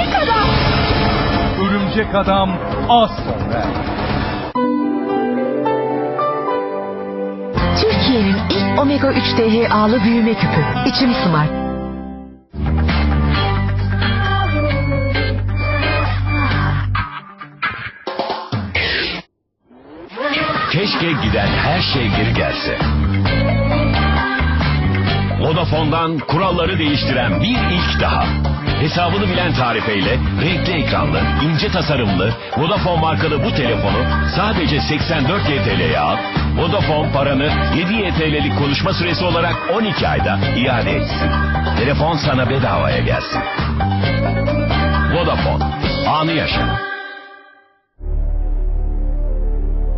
Örümcek adam. Örümcek Adam az sonra. Türkiye'nin ilk omega 3 DHA'lı büyüme küpü. İçim Smart. Keşke giden her şey geri gelse. Vodafone'dan kuralları değiştiren bir ilk daha. Hesabını bilen tarifeyle renkli ekranlı, ince tasarımlı Vodafone markalı bu telefonu sadece 84 YTL'ye al. Vodafone paranı 7 YTL'lik konuşma süresi olarak 12 ayda iade etsin. Telefon sana bedavaya gelsin. Vodafone. Anı yaşa.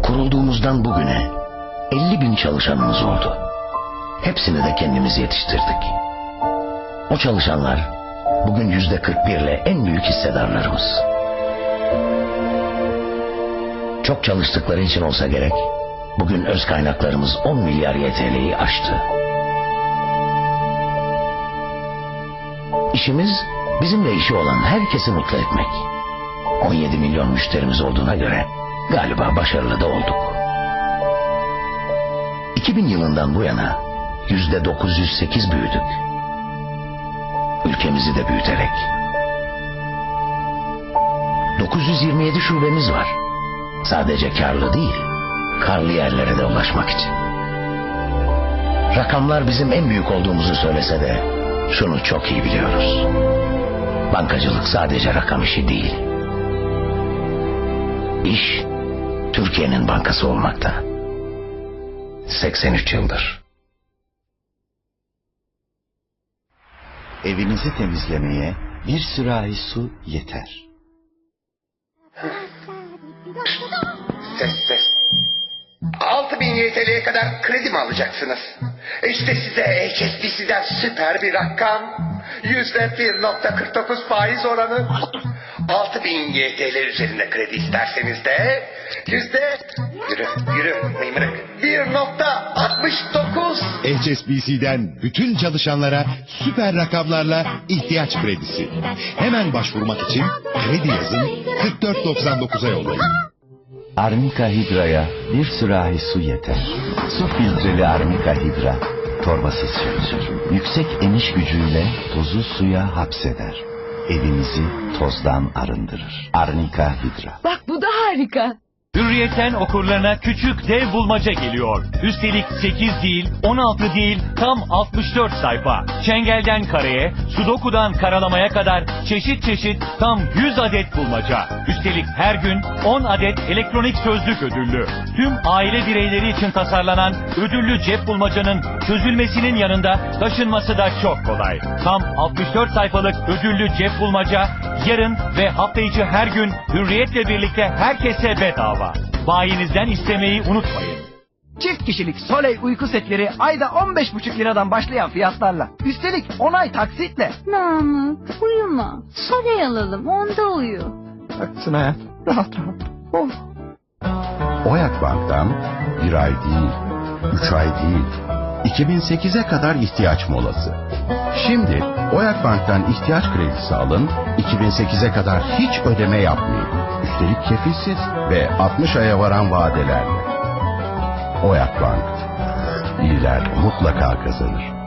Kurulduğumuzdan bugüne 50 bin çalışanımız oldu. Hepsini de kendimiz yetiştirdik. O çalışanlar bugün yüzde 41 ile en büyük hissedarlarımız. Çok çalıştıkları için olsa gerek, bugün öz kaynaklarımız 10 milyar YTL'yi aştı. İşimiz bizimle işi olan herkesi mutlu etmek. 17 milyon müşterimiz olduğuna göre galiba başarılı da olduk. 2000 yılından bu yana yüzde 908 büyüdük. Ülkemizi de büyüterek. 927 şubemiz var. Sadece karlı değil, karlı yerlere de ulaşmak için. Rakamlar bizim en büyük olduğumuzu söylese de şunu çok iyi biliyoruz. Bankacılık sadece rakam işi değil. İş Türkiye'nin bankası olmakta. 83 yıldır. Evinizi temizlemeye bir sürahi su yeter. Ses ses. 6000 YTL'ye kadar kredi mi alacaksınız? İşte size HSBC'den süper bir rakam. Yüzde 1.49 faiz oranı. 6000 YTL üzerinde kredi isterseniz de yüzde yürü yürü mıymırık 1.69 HSBC'den bütün çalışanlara süper rakamlarla ihtiyaç kredisi. Hemen başvurmak için kredi yazın 4499'a yollayın. Arnika Hidra'ya bir sürahi su yeter. Su filtreli Arnika Hidra torbasız çözür. Yüksek eniş gücüyle tozu suya hapseder. Evinizi tozdan arındırır. Arnika Hidra. Bak bu da harika. Hürriyetten okurlarına küçük dev bulmaca geliyor. Üstelik 8 değil, 16 değil, tam 64 sayfa. Çengelden kareye, sudokudan karalamaya kadar çeşit çeşit tam 100 adet bulmaca. Üstelik her gün 10 adet elektronik sözlük ödüllü. Tüm aile bireyleri için tasarlanan ödüllü cep bulmacanın çözülmesinin yanında taşınması da çok kolay. Tam 64 sayfalık ödüllü cep bulmaca yarın ve hafta içi her gün hürriyetle birlikte herkese bedava. Bayinizden istemeyi unutmayın. Çift kişilik Soleil uyku setleri ayda 15,5 liradan başlayan fiyatlarla. Üstelik 10 ay taksitle. Namık uyuma. Soleil alalım onda uyu. Haklısın hayat. Rahat rahat. Oh. Oyak Bank'tan bir ay değil, üç ay değil, 2008'e kadar ihtiyaç molası. Şimdi Oyak Bank'tan ihtiyaç kredisi alın, 2008'e kadar hiç ödeme yapmayın. Üstelik kefilsiz ve 60 aya varan vadelerle. Oyak Bank. Lider mutlaka kazanır.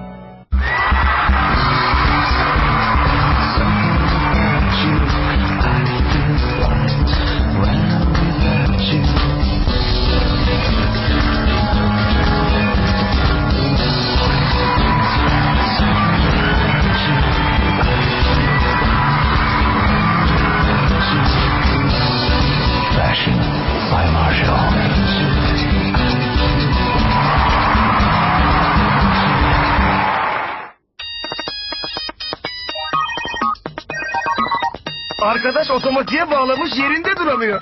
Arkadaş otomatiğe bağlamış yerinde duramıyor.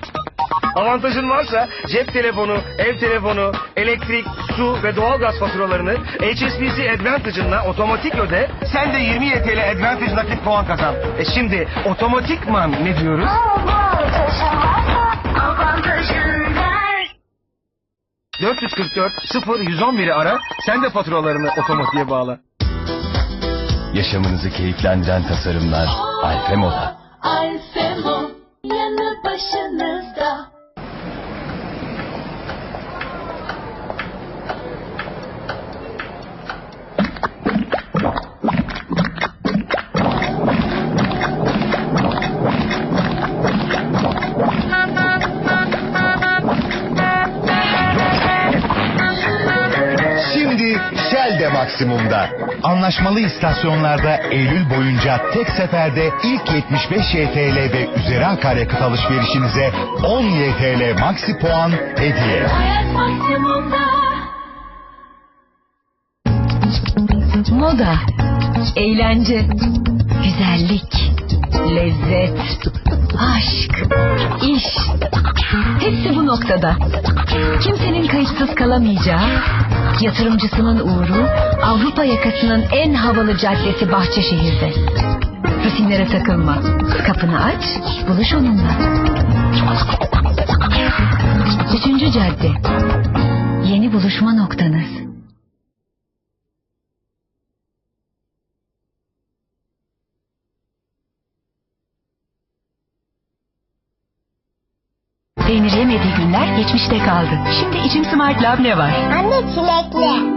Avantajın varsa cep telefonu, ev telefonu, elektrik, su ve doğalgaz faturalarını HSBC Advantage'ınla otomatik öde. Sen de 20 YTL Advantage nakit puan kazan. E şimdi otomatikman ne diyoruz? Avantajın var. 444 0 111'i ara. Sen de faturalarını otomatiğe bağla. Yaşamınızı keyiflendiren tasarımlar Alfe Moda. Alfemo maksimumda. Anlaşmalı istasyonlarda Eylül boyunca tek seferde ilk 75 YTL ve üzeri akaryakıt alışverişinize 10 YTL maksi puan hediye. Moda, eğlence, güzellik, lezzet, aşk, iş. Hepsi bu noktada. Kimsenin kayıtsız kalamayacağı, yatırımcısının uğru, Avrupa yakasının en havalı caddesi Bahçeşehir'de. Rutinlere takılma. Kapını aç, buluş onunla. Peynir yemediği günler geçmişte kaldı. Şimdi içim Smart Lab ne var? Anne çilekli.